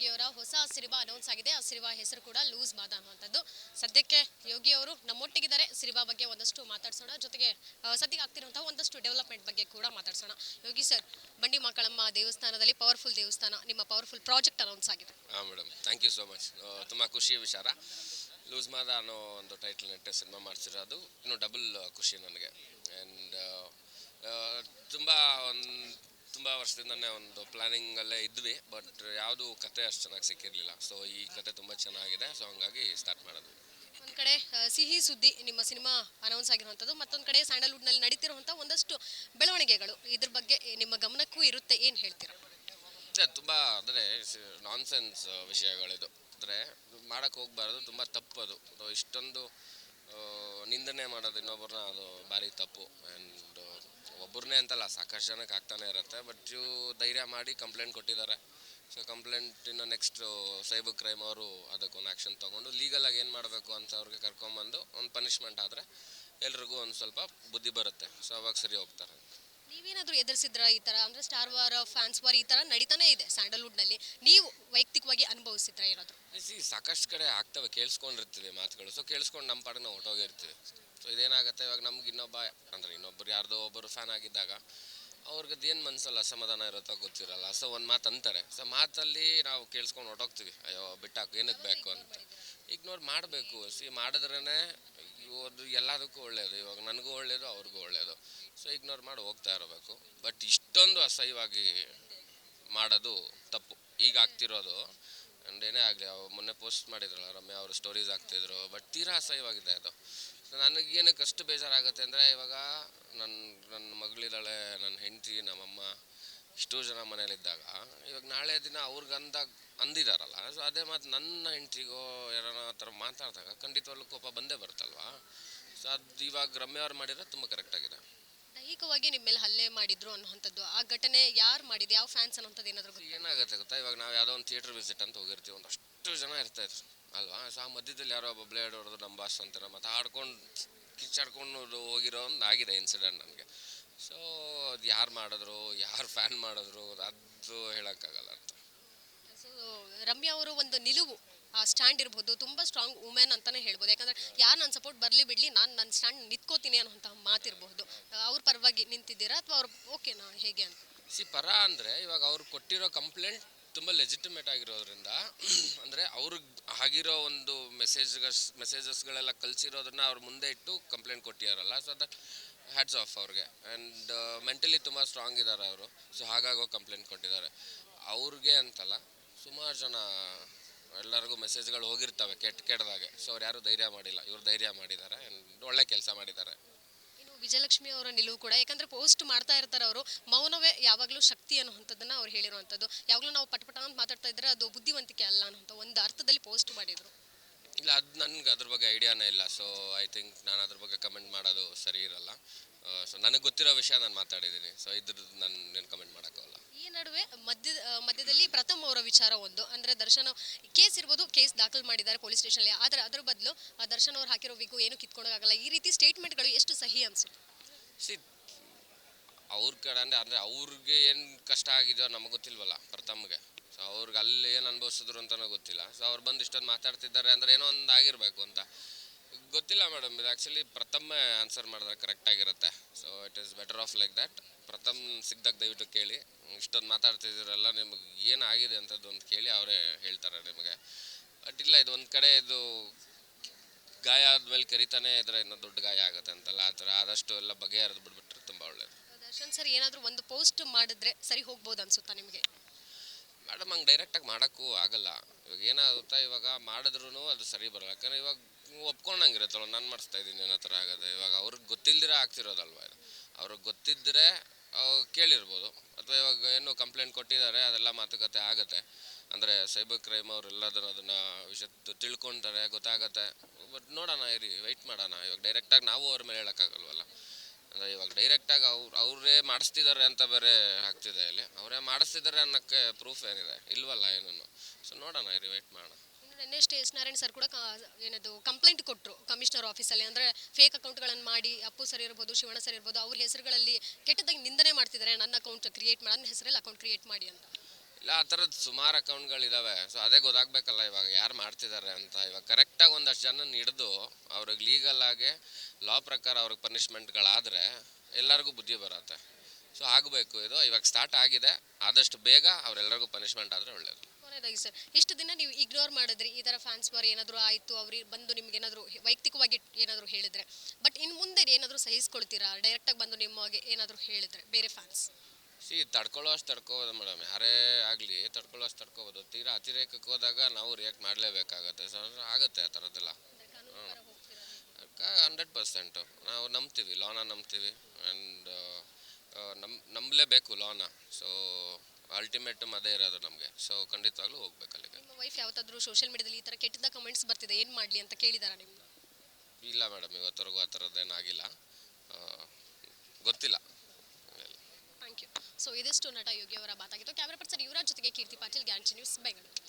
ಯೋಗಿ ಅವರ ಹೊಸ cinema announce ಆಗಿದೆ. ಆ ಸಿನಿಮಾ ಹೆಸರು ಕೂಡ ಲೂಸ್ ಮಾದ ಅನ್ನುವಂಥದ್ದು ಸದ್ಯಕ್ಕೆ ಯೋಗಿ ಅವರು ನಮ್ಮೊಟ್ಟಿಗಿದ್ದಾರೆ. ಸಿನಿಮಾ ಬಗ್ಗೆ ಒಂದಷ್ಟು ಮಾತಾಡ್ಸೋಣ. ಜೊತೆಗೆ ಸದ್ಯಕ್ಕೆ ಆಗ್ತಿರುವಂತಹ ಒಂದಷ್ಟು ಡೆವಲಪ್ಮೆಂಟ್ ಬಗ್ಗೆ ಕೂಡ ಮಾತಾಡ್ಸೋಣ. ಯೋಗಿ ಸರ್ ಬಂಡಿ ಮಕ್ಕಳಮ್ಮ ದೇವಸ್ಥಾನದಲ್ಲಿ ಪವರ್ಫುಲ್ ದೇವಸ್ಥಾನ, ನಿಮ್ಮ ಪವರ್ಫುಲ್ ಪ್ರಾಜೆಕ್ಟ್ ಅನೌನ್ಸ್ ಆಗಿದೆ. ಹಾಂ madam thank you so much ತುಂಬ ಖುಷಿಯ ವಿಚಾರ. ಲೂಸ್ ಮಾದ ಅನ್ನೋ ಒಂದು ಟೈಟಲ್ ನೆಟ್ಟೆ ಸಿನಿಮಾ ಮಾಡ್ಸಿರೋದು. ಇನ್ನು ಡಬಲ್ ಖುಷಿ ನನಗೆ. ಆ್ಯಂಡ್ ತುಂಬ ಒಂದು ತುಂಬ ವರ್ಷದಿಂದನೇ ಒಂದು ಪ್ಲ್ಯಾನಿಂಗಲ್ಲೇ ಇದ್ವಿ ಬಟ್ ಯಾವುದು ಕತೆ ಅಷ್ಟು ಚೆನ್ನಾಗಿ ಸಿಕ್ಕಿರಲಿಲ್ಲ. ಸೊ ಈ ಕತೆ ತುಂಬ ಚೆನ್ನಾಗಿದೆ ಸೊ ಹಂಗಾಗಿ ಸ್ಟಾರ್ಟ್ ಮಾಡೋದು. ಒಂದು ಕಡೆ ಆ, ಸಿಹಿ ಸುದ್ದಿ ನಿಮ್ಮ ಸಿನಿಮಾ ಅನೌನ್ಸ್ ಆಗಿರುವಂಥದ್ದು ಮತ್ತೊಂದು ಕಡೆ ಸ್ಯಾಂಡಲ್ವುಡ್ನಲ್ಲಿ ನಡೀತಿರುವಂಥ ಒಂದಷ್ಟು ಬೆಳವಣಿಗೆಗಳು. ಇದ್ರ ಬಗ್ಗೆ ನಿಮ್ಮ ಗಮನಕ್ಕೂ ಇರುತ್ತೆ ಏನು ಹೇಳ್ತೀರಾ? ಅದೇ ತುಂಬ ಅಂದರೆ ನಾನ್ಸೆನ್ಸ್ ವಿಷಯಗಳಿದು. ಅಂದರೆ ಮಾಡೋಕ್ಕೆ ಹೋಗ್ಬಾರ್ದು ತುಂಬ ತಪ್ಪದು. ಅದು ಇಷ್ಟೊಂದು ಆ, ನಿಂದನೆ ಮಾಡೋದು ಇನ್ನೊಬ್ಬರನ್ನ ಅದು ಭಾರಿ ತಪ್ಪು. ಆ್ಯಂಡ್ ಒಬ್ಬರನ್ನೇ ಅಂತಲ್ಲ, ಸಾಕಷ್ಟು ಜನಕ್ಕೆ ಆಗ್ತಾನೆ ಇರುತ್ತೆ. ಬಟ್ ಇವು ಧೈರ್ಯ ಮಾಡಿ ಕಂಪ್ಲೇಂಟ್ ಕೊಟ್ಟಿದ್ದಾರೆ. ಸೊ ಕಂಪ್ಲೇಂಟ್ ಇನ್ನು ನೆಕ್ಸ್ಟ್ ಸೈಬರ್ ಕ್ರೈಮ್ ಅವರು ಅದಕ್ಕೊಂದು ಆ್ಯಕ್ಷನ್ ತೊಗೊಂಡು ಲೀಗಲಾಗಿ ಏನು ಮಾಡಬೇಕು ಅಂತ ಅವ್ರಿಗೆ ಕರ್ಕೊಂಬಂದು ಒಂದು ಪನಿಷ್ಮೆಂಟ್ ಆದರೆ ಎಲ್ರಿಗೂ ಒಂದು ಸ್ವಲ್ಪ ಬುದ್ಧಿ ಬರುತ್ತೆ. ಸೊ ಅವಾಗ ಸರಿ ಹೋಗ್ತಾರೆ. ನೀವೇನಾದ್ರೂ ಎದುರಿಸಿದ್ರ ಈ ತರ? ಅಂದ್ರೆ ಸ್ಟಾರ್ ವಾರ್ ಫ್ಯಾನ್ಸ್ ವಾರ್ ಈ ತರ ನಡೀತಾನೆ ಇದೆ ಸ್ಯಾಂಡಲ್ವುಡ್ನಲ್ಲಿ ನೀವು ವೈಯಕ್ತಿಕವಾಗಿ ಅನುಭವಿಸಿದ್ರ ಏನಾದ್ರು? ಸಾಕಷ್ಟು ಕಡೆ ಆಗ್ತವೆ, ಕೇಳಿಸ್ಕೊಂಡಿರ್ತೀವಿ ಮಾತುಗಳು. ಸೊ ಕೇಳಿಸ್ಕೊಂಡು ನಮ್ಮ ಪಾಡನ್ನ ಹೊಟ್ಟೋಗಿರ್ತೀವಿ ಸೊ ಇದೇನಾಗುತ್ತೆ? ಇವಾಗ ನಮ್ಗೆ ಇನ್ನೊಬ್ಬ, ಅಂದ್ರೆ ಇನ್ನೊಬ್ಬರು ಯಾರ್ದೋ ಒಬ್ಬರು ಫ್ಯಾನ್ ಆಗಿದ್ದಾಗ ಅವ್ರಿಗೆ ಏನು ಮನ್ಸಲ್ಲಿ? ಅಸಮಾಧಾನ ಇರುತ್ತೋ ಗೊತ್ತಿರಲ್ಲ. ಸೊ ಒಂದು ಮಾತು ಅಂತಾರೆ. ಸೊ ಮಾತಲ್ಲಿ ನಾವು ಕೇಳಿಸ್ಕೊಂಡು ಹೊಟ್ಟೋಗ್ತೀವಿ ಅಯ್ಯೋ, ಬಿಟ್ಟಾಕು ಏನಕ್ಕೆ ಬೇಕು ಅಂತ. ಇಗ್ನೋರ್ ಮಾಡಬೇಕು. ಸಿ ಮಾಡಿದ್ರೇ ಅದು ಎಲ್ಲದಕ್ಕೂ ಒಳ್ಳೆಯದು ಇವಾಗ ನನಗೂ ಒಳ್ಳೆಯದು ಅವ್ರಿಗೂ ಒಳ್ಳೆಯದು ಸೊ ಇಗ್ನೋರ್ ಮಾಡಿ ಹೋಗ್ತಾ ಇರಬೇಕು. ಬಟ್ ಇಷ್ಟೊಂದು ಅಸಹ್ಯವಾಗಿ ಮಾಡೋದು ತಪ್ಪು. ಈಗ ಆಗ್ತಿರೋದು. ಏನೇ ಆಗಲಿ ಮೊನ್ನೆ ಪೋಸ್ಟ್ ಮಾಡಿದ್ರಲ್ಲ ರಮ್ಯ ಅವರು ಸ್ಟೋರೀಸ್ ಆಗ್ತಿದ್ರು ಬಟ್ ತೀರಾ ಅಸಹ್ಯವಾಗಿದೆ ಅದು. ನನಗೇನಕ್ಕೆ ಅಷ್ಟು ಬೇಜಾರಾಗುತ್ತೆ ಅಂದರೆ, ಇವಾಗ ನನ್ನ ನನ್ನ ಮಗಳಿದ್ದಾಳೆ ನನ್ನ ಹೆಂಡತಿ, ನಮ್ಮಮ್ಮ ಇಷ್ಟು ಜನ ಮನೇಲಿದ್ದಾಗ ಇವಾಗ ನಾಳೆ ದಿನ ಅವ್ರಿಗೆ ಅಂದಾಗ, ಅಂದಿದಾರಲ್ಲ. ಸೊ ಅದೇ ಮಾತು ನನ್ನ ಹೆಂಡತಿಗೋ ಯಾರೋ ಆ ಥರ ಮಾತಾಡಿದಾಗ ಖಂಡಿತವಾಗ್ಲೂ ಕೋಪ ಬಂದೇ ಬರುತ್ತಲ್ವಾ? ಸೊ ಅದು ಇವಾಗ ರಮ್ಯ ಅವ್ರು ಮಾಡಿದ್ರೆ ತುಂಬ ಕರೆಕ್ಟಾಗಿದೆ ದೈಹಿಕವಾಗಿ ನಿಮ್ಮ ಮೇಲೆ ಹಲ್ಲೆ ಮಾಡಿದ್ರು ಅನ್ನುವಂಥದ್ದು ಆ ಘಟನೆ ಯಾರು ಮಾಡಿದೆ? ಯಾವ ಫ್ಯಾನ್ಸ್ ಅನ್ನೋಂಥದ್ದು ಏನಾದರೂ ಗೊತ್ತಾ? ಏನಾಗುತ್ತೆ ಗೊತ್ತಾ? ಇವಾಗ ನಾವು ಯಾವುದೋ ಒಂದು ಥಿಯೇಟರ್ ವಿಸಿಟ್ ಅಂತ ಹೋಗಿರ್ತೀವಿ. ಒಂದಷ್ಟು ಜನ ಇರ್ತಾಯಿದ್ರು ಅಲ್ವಾ? ಸೊ ಆ ಮಧ್ಯದಲ್ಲಿ ಯಾರೋ ಒಬ್ಬ ಬ್ಲೇಡ್ ಹೊಡೆದು ನಮ್ಮ ಬಾಸ್ ಅಂತಾರೆ. ಮತ್ತು ಆಡ್ಕೊಂಡು ಕಿಚ್ಚಾಡ್ಕೊಂಡು ಹೋಗಿರೋ ಒಂದು ಆಗಿದೆ ಇನ್ಸಿಡೆಂಟ್ ನನಗೆ. ಸೊ ಅದು ಯಾರು ಮಾಡಿದ್ರು? ಯಾರು ಫ್ಯಾನ್ ಮಾಡಿದ್ರು? ಅದು ಹೇಳೋಕ್ಕಾಗಲ್ಲ ಅಂತ. ಸೊ ರಮ್ಯಾ ಅವರು ಒಂದು ನಿಲುವು. ಸ್ಟ್ಯಾಂಡ್ ಇರ್ಬೋದು, ತುಂಬ ಸ್ಟ್ರಾಂಗ್ ವುಮೆನ್ ಅಂತಲೇ ಹೇಳ್ಬೋದು. ಯಾಕಂದ್ರೆ ಯಾರು ನನ್ನ ಸಪೋರ್ಟ್ ಬರಲಿ ಬಿಡಲಿ, ನಾನು ನನ್ನ ಸ್ಟ್ಯಾಂಡ್ ನಿಂತ್ಕೋತೀನಿ ಅನ್ನೋಂಥ ಮಾತಿರ್ಬೋದು. ಅವ್ರ ಪರವಾಗಿ ನಿಂತಿದ್ದೀರಾ ಅಥವಾ ಅವ್ರು ಓಕೆನಾ ಹೇಗೆ ಅಂತ? ಸಿ, ಪರ ಅಂದರೆ ಇವಾಗ ಅವ್ರು ಕೊಟ್ಟಿರೋ ಕಂಪ್ಲೇಂಟ್ ತುಂಬ ಲೆಜಿಟಿಮೇಟ್ ಆಗಿರೋದ್ರಿಂದ, ಅಂದರೆ ಅವ್ರಿಗೆ ಆಗಿರೋ ಒಂದು ಮೆಸೇಜಸ್ ಮೆಸೇಜಸ್ಗಳೆಲ್ಲ ಕಲಿಸಿರೋದನ್ನ ಅವ್ರ ಮುಂದೆ ಇಟ್ಟು ಕಂಪ್ಲೇಂಟ್ ಕೊಟ್ಟಿರಲ್ಲ ಸೊ ದಟ್ ಹ್ಯಾಟ್ಸ್ ಆಫ್ ಅವ್ರಿಗೆ. ಆ್ಯಂಡ್ ಮೆಂಟಲಿ ತುಂಬ ಸ್ಟ್ರಾಂಗ್ ಇದ್ದಾರೆ ಅವರು ಸೊ ಹಾಗಾಗೋ ಕಂಪ್ಲೇಂಟ್ ಕೊಟ್ಟಿದ್ದಾರೆ. ಅವ್ರಿಗೆ ಅಂತಲ್ಲ, ಸುಮಾರು ಜನ ಎಲ್ಲರಿಗೂ ಮೆಸೇಜ್ಗಳು ಹೋಗಿರ್ತವೆ ಕೆಟ್ಟ ಕೆಟ್ಟದಾಗೆ. ಸೊ ಅವ್ರು ಯಾರೂ ಧೈರ್ಯ ಮಾಡಿಲ್ಲ. ಇವ್ರು ಧೈರ್ಯ ಮಾಡಿದ್ದಾರೆ. ಒಳ್ಳೆ ಕೆಲಸ ಮಾಡಿದ್ದಾರೆ. ಇನ್ನು ವಿಜಯಲಕ್ಷ್ಮಿ ಅವರ ನಿಲುವು ಕೂಡ ಯಾಕಂದ್ರೆ ಪೋಸ್ಟ್ ಮಾಡ್ತಾ ಇರ್ತಾರೆ ಅವರು ಮೌನವೇ ಯಾವಾಗಲೂ ಶಕ್ತಿ ಅನ್ನುವಂಥದ್ದನ್ನ ಅವ್ರು ಹೇಳಿರುವಂಥದ್ದು. ಯಾವಾಗಲೂ ನಾವು ಪಟಪಟ ಅಂತ ಮಾತಾಡ್ತಾ ಇದ್ರೆ ಅದು ಬುದ್ಧಿವಂತಿಕೆ ಅಲ್ಲ ಅನ್ನುವಂಥ ಒಂದು ಅರ್ಥದಲ್ಲಿ ಪೋಸ್ಟ್ ಮಾಡಿದ್ರು. ಇಲ್ಲ ಅದು ನನಗೆ ಅದ್ರ ಬಗ್ಗೆ ಐಡಿಯಾನೇ ಇಲ್ಲ. ಸೊ ಐ ಥಿಂಕ್ ನಾನು ಅದ್ರ ಬಗ್ಗೆ ಕಮೆಂಟ್ ಮಾಡೋದು ಸರಿ ಇರಲ್ಲ. ಸೊ ನನಗೆ ಗೊತ್ತಿರೋ ವಿಷಯ ನಾನು ಮಾತಾಡಿದ್ದೀನಿ. ಸೊ ಇದ್ರದ್ದು ನಾನು ಏನು ಕಮೆಂಟ್ ಮಾಡೋಕ್ಕಾಗಲ್ಲ. ನಡುವೆ ಮಧ್ಯ ಮಧ್ಯದಲ್ಲಿ ಪ್ರಥಮ್ ಅವರ ವಿಚಾರ ಒಂದು. ಅಂದ್ರೆ ದರ್ಶನ್ ಕೇಸ್ ಇರ್ಬೋದು, ಕೇಸ್ ದಾಖಲು ಮಾಡಿದ್ದಾರೆ ಪೊಲೀಸ್ ಸ್ಟೇಷನ್ಲಿ ಆದ್ರೆ ಅದರ ಬದಲು ದರ್ಶನ್ ಅವ್ರು ಹಾಕಿರೋ ವಿಗು ಏನು ಕಿತ್ಕೊಳಕ್ಕಾಗಲ್ಲ ಈ ರೀತಿ ಸ್ಟೇಟ್ಮೆಂಟ್ಗಳು ಎಷ್ಟು ಸಹಿ ಅನ್ಸುತ್ತೆ? ಅವ್ರ ಕಡೆ ಅಂದ್ರೆ, ಅಂದರೆ ಅವ್ರಿಗೆ ಏನು ಕಷ್ಟ ಆಗಿದೆಯೋ ನಮಗೆ ಗೊತ್ತಿಲ್ವಲ್ಲ, ಪ್ರಥಮ್ಗೆ. ಸೊ ಅವ್ರಿಗೆ ಅಲ್ಲಿ ಏನು ಅನುಭವಿಸಿದ್ರು ಅಂತಲೂ ಗೊತ್ತಿಲ್ಲ. ಸೊ ಅವ್ರು ಬಂದು ಇಷ್ಟೊಂದು ಮಾತಾಡ್ತಿದ್ದಾರೆ ಅಂದ್ರೆ ಏನೋ ಒಂದು ಆಗಿರಬೇಕು ಅಂತ. ಗೊತ್ತಿಲ್ಲ ಮೇಡಮ್, ಇದು ಆ್ಯಕ್ಚುಲಿ ಪ್ರಥಮ ಆನ್ಸರ್ ಮಾಡಿದ್ರೆ ಕರೆಕ್ಟಾಗಿರುತ್ತೆ so it is better off like that Pratham ಸಿಗ್ದಾಗ ದಯವಿಟ್ಟು ಕೇಳಿ. ಇಷ್ಟೊಂದು ಮಾತಾಡ್ತಿದ್ದೀರಲ್ಲ ನಿಮಗೆ ಏನಾಗಿದೆ ಅಂಥದ್ದು ಒಂದು ಕೇಳಿ ಅವರೇ ಹೇಳ್ತಾರೆ ನಿಮಗೆ. ಬಟ್ ಇಲ್ಲ ಇದು ಒಂದು ಕಡೆ ಇದು ಗಾಯ ಆದ್ಮೇಲೆ ಕರಿತಾನೆ ಇದ್ರೆ ಇನ್ನೂ ದೊಡ್ಡ ಗಾಯ ಆಗುತ್ತೆ ಅಂತಲ್ಲ ಆ ಥರ ಆದಷ್ಟು ಎಲ್ಲ ಬಗೆಹರಿದು ಬಿಟ್ಬಿಟ್ರೆ ತುಂಬ ಒಳ್ಳೇದು. ದರ್ಶನ್ ಸರ್ ಏನಾದರೂ ಒಂದು ಪೋಸ್ಟ್ ಮಾಡಿದ್ರೆ ಸರಿ ಹೋಗ್ಬೋದು ಅನ್ಸುತ್ತಾ ನಿಮಗೆ? ಮೇಡಮ್ ಹಂಗೆ ಡೈರೆಕ್ಟಾಗಿ ಮಾಡೋಕ್ಕೂ ಆಗಲ್ಲ. ಇವಾಗ ಏನಾಗುತ್ತೆ ಇವಾಗ ಮಾಡಿದ್ರು ಅದು ಸರಿ ಬರಲ್ಲ. ಯಾಕಂದ್ರೆ ಇವಾಗ ಒಪ್ಕೊಂಡಂಗಿರುತ್ತಲ್ಲ ನಾನು ಮಾಡಿಸ್ತಾ ಇದ್ದೀನಿ ಏನೋ ಥರ ಆಗೋದು. ಇವಾಗ ಅವ್ರಿಗೆ ಗೊತ್ತಿಲ್ದಿರ ಆಗ್ತಿರೋದಲ್ವ ಇದು. ಅವ್ರಿಗೆ ಗೊತ್ತಿದ್ದರೆ ಕೇಳಿರ್ಬೋದು. ಅಥವಾ ಇವಾಗ ಏನು ಕಂಪ್ಲೇಂಟ್ ಕೊಟ್ಟಿದ್ದಾರೆ, ಅದೆಲ್ಲ ಮಾತುಕತೆ ಆಗುತ್ತೆ. ಅಂದರೆ ಸೈಬರ್ ಕ್ರೈಮ್ ಅವರೆಲ್ಲದನ್ನು ಅದನ್ನು ವಿಷಯ ತಿಳ್ಕೊತಾರೆ ಗೊತ್ತಾಗತ್ತೆ. ಬಟ್ ನೋಡೋಣ, ಇರಿ ವೆಯ್ಟ್ ಮಾಡೋಣ. ಇವಾಗ ಡೈರೆಕ್ಟಾಗಿ ನಾವು ಅವ್ರ ಮೇಲೆ ಹೇಳೋಕ್ಕಾಗಲ್ವಲ್ಲ. ಅಂದರೆ ಇವಾಗ ಡೈರೆಕ್ಟಾಗಿ ಅವ್ರು, ಅವರೇ ಮಾಡಿಸ್ತಿದ್ದಾರೆ ಅಂತ ಬೇರೆ ಆಗ್ತಿದೆ ಇಲ್ಲಿ. ಅವರೇ ಮಾಡಿಸ್ತಿದ್ದಾರೆ ಅನ್ನೋಕ್ಕೆ ಪ್ರೂಫ್ ಏನಿದೆ? ಇಲ್ವಲ್ಲ ಏನೂ ಸೊ ನೋಡೋಣ, ಇರಿ ವೆಯ್ಟ್ ಮಾಡೋಣ. ನಿನ್ನೆ ಎಸ್ ನಾರಾಯಣ್ ಸರ್ ಕೂಡ ಏನದು ಕಂಪ್ಲೇಂಟ್ ಕೊಟ್ಟರು ಕಮಿಷನರ್ ಆಫೀಸಲ್ಲಿ ಅಂದರೆ ಫೇಕ್ ಅಕೌಂಟ್ಗಳನ್ನು ಮಾಡಿ, ಅಪ್ಪು ಸರ್ ಇರ್ಬೋದು, ಶಿವಣ್ಣ ಸರ್ ಇರ್ಬೋದು, ಅವ್ರ ಹೆಸರುಗಳಲ್ಲಿ ಕೆಟ್ಟದಾಗಿ ನಿಂದನೆ ಮಾಡ್ತಿದ್ದಾರೆ ನನ್ನ ಅಕೌಂಟ್ ಕ್ರಿಯೇಟ್ ಮಾಡಿ, ನನ್ನ ಹೆಸರಲ್ಲಿ ಅಕೌಂಟ್ ಕ್ರಿಯೇಟ್ ಮಾಡಿ ಅಂತ. ಇಲ್ಲ, ಆ ಥರದ್ದು ಸುಮಾರು ಅಕೌಂಟ್ಗಳಿದ್ದಾವೆ ಸೊ ಅದೇ ಗೊತ್ತಾಗಬೇಕಲ್ಲ ಇವಾಗ ಯಾರು ಮಾಡ್ತಿದ್ದಾರೆ ಅಂತ. ಇವಾಗ ಕರೆಕ್ಟಾಗಿ ಒಂದಷ್ಟು ಜನ ಹಿಡಿದು ಅವ್ರಿಗೆ ಲೀಗಲ್ ಆಗಿ ಲಾ ಪ್ರಕಾರ ಅವ್ರಿಗೆ ಪನಿಷ್ಮೆಂಟ್ಗಳಾದರೆ ಎಲ್ಲರಿಗೂ ಬುದ್ಧಿ ಬರುತ್ತೆ. ಸೊ ಆಗಬೇಕು ಇದು. ಇವಾಗ ಸ್ಟಾರ್ಟ್ ಆಗಿದೆ. ಆದಷ್ಟು ಬೇಗ ಅವರೆಲ್ಲರಿಗೂ ಪನಿಷ್ಮೆಂಟ್ ಆದರೆ ಒಳ್ಳೆಯದು ಕೊನೆಯದಾಗಿ ಸರ್, ಇಷ್ಟು ದಿನ ನೀವು ಇಗ್ನೋರ್ ಮಾಡಿದ್ರಿ, ಈ ಥರ ಫ್ಯಾನ್ಸ್ ಬಾರ್ ಏನಾದರೂ ಆಯಿತು ಅವ್ರಿಗೆ ಬಂದು ನಿಮ್ಗೆ ಏನಾದರೂ ವೈಯಕ್ತಿಕವಾಗಿ ಏನಾದರೂ ಹೇಳಿದ್ರೆ ಬಟ್ ಇನ್ನು ಮುಂದೆ ಏನಾದರೂ ಸಹಿಸ್ಕೊಳ್ತೀರಾ? ಡೈರೆಕ್ಟಾಗಿ ಬಂದು ನಿಮಗೆ ಏನಾದರೂ ಹೇಳಿದ್ರೆ, ಬೇರೆ ಫ್ಯಾನ್ಸ್ ಸಿ, ತಡ್ಕೊಳ್ಳೋ ಅಷ್ಟು ತಡ್ಕೋಬೋದು ಮೇಡಮ್ ಯಾರೇ ಆಗಲಿ, ತಡ್ಕೊಳ್ಳೋ ಅಷ್ಟು ತಡ್ಕೋಬೋದು. ತೀರಾ ಅತಿರೇಕಕ್ಕೆ ಹೋದಾಗ ನಾವು ರಿಯಾಕ್ಟ್ ಮಾಡಲೇಬೇಕಾಗತ್ತೆ ಸೊ ಆಗುತ್ತೆ ಆ ಥರದ್ದೆಲ್ಲ. ಹಂಡ್ರೆಡ್ ಪರ್ಸೆಂಟು ನಾವು ನಂಬ್ತೀವಿ, ಲಾನ ನಂಬ್ತೀವಿ ಆ್ಯಂಡ್ ನಂಬ ನಂಬಲೇಬೇಕು ಲಾನ. ಸೊ ಅಲ್ಟಿಮೇಟಮ್ ಅದೇ ಇರೋದು ನಮಗೆ. ಸೊ ಖಂಡಿತವಾಗ್ಲೂ ಹೋಗ್ಬೇಕು ಅಲ್ಲಿಗೆ ನಿಮ್ಮ ವೈಫ್ ಯಾವತ್ತಾದರೂ ಸೋಷಿಯಲ್ ಮೀಡಿಯಾದಲ್ಲಿ ಈ ಥರ ಕೆಟ್ಟದ ಕಮೆಂಟ್ಸ್ ಬರ್ತಿದೆ ಏನು ಮಾಡಲಿ ಅಂತ ಕೇಳಿದಾರ ನಿಮ್ಮನ್ನ ಇಲ್ಲ ಮೇಡಮ್ ಇವತ್ತರೆಗೂ ಆ ಥರದ್ದೇನಾಗಿಲ್ಲ ಆ, ಗೊತ್ತಿಲ್ಲ. ಥ್ಯಾಂಕ್ ಯು ಸೊ ಇದಿಷ್ಟು ನಟ ಯೋಗಿ ಅವರ ಮಾತಾಗಿತ್ತು ಕ್ಯಾಮ್ರಾ ಪರ್ಸನ್ ಯುವರಾಜ್ ಜೊತೆಗೆ ಕೀರ್ತಿ ಪಾಟೀಲ್ ಗ್ಯಾಂಚಿ ನ್ಯೂಸ್ ಬೆಂಗಳೂರು